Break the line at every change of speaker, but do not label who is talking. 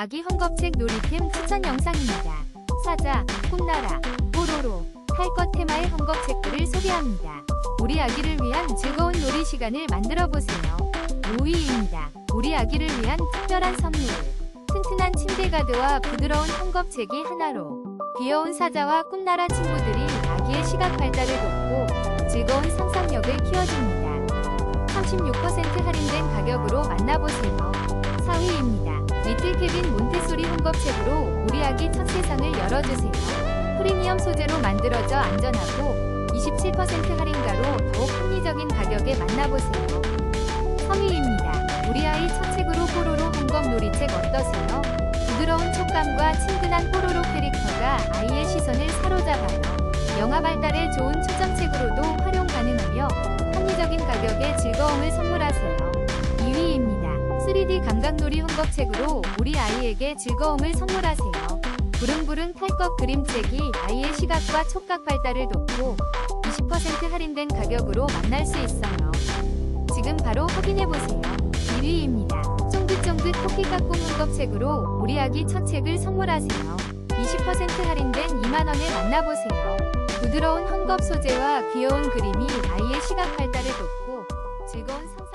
아기 헝겊책 놀이팀 추천 영상입니다. 사자, 꿈나라, 뽀로로, 탈것 테마의 헝겊책들을 소개합니다. 우리 아기를 위한 즐거운 놀이 시간을 만들어 보세요. 5위입니다. 우리 아기를 위한 특별한 선물. 튼튼한 침대 가드와 부드러운 헝겊책이 하나로 귀여운 사자와 꿈나라 친구들이 아기의 시각 발달을 돕고 즐거운 상상력을 키워줍니다. 36% 할인된 가격으로 만나보세요. 4위입니다. 리틀 케빈 몬테소리 헝겊책으로 우리 아기 첫 세상을 열어주세요. 프리미엄 소재로 만들어져 안전하고 27% 할인가로 더욱 합리적인 가격에 만나보세요. 3위입니다. 우리 아이 첫 책으로 뽀로로 헝겊 놀이책 어떠세요? 부드러운 촉감과 친근한 뽀로로 캐릭터가 아이의 시선을 사로잡아요. 영화 발달에 좋은 초점책으로도 활용 가능하며 합리적인 가격에 즐거움을 선물하세요. 2위입니다. 3D 감각놀이 헝겊책으로 우리 아이에게 즐거움을 선물하세요. 부릉부릉 탈것 그림책이 아이의 시각과 촉각 발달을 돕고 20% 할인된 가격으로 만날 수 있어요. 지금 바로 확인해보세요. 1위입니다. 쫑긋쫑긋 토끼 깍꿍 헝겊책으로 우리 아기 첫 책을 선물하세요. 20% 할인된 2만원에 만나보세요. 부드러운 헝겊 소재와 귀여운 그림이 아이의 시각 발달을 돕고 즐거운 상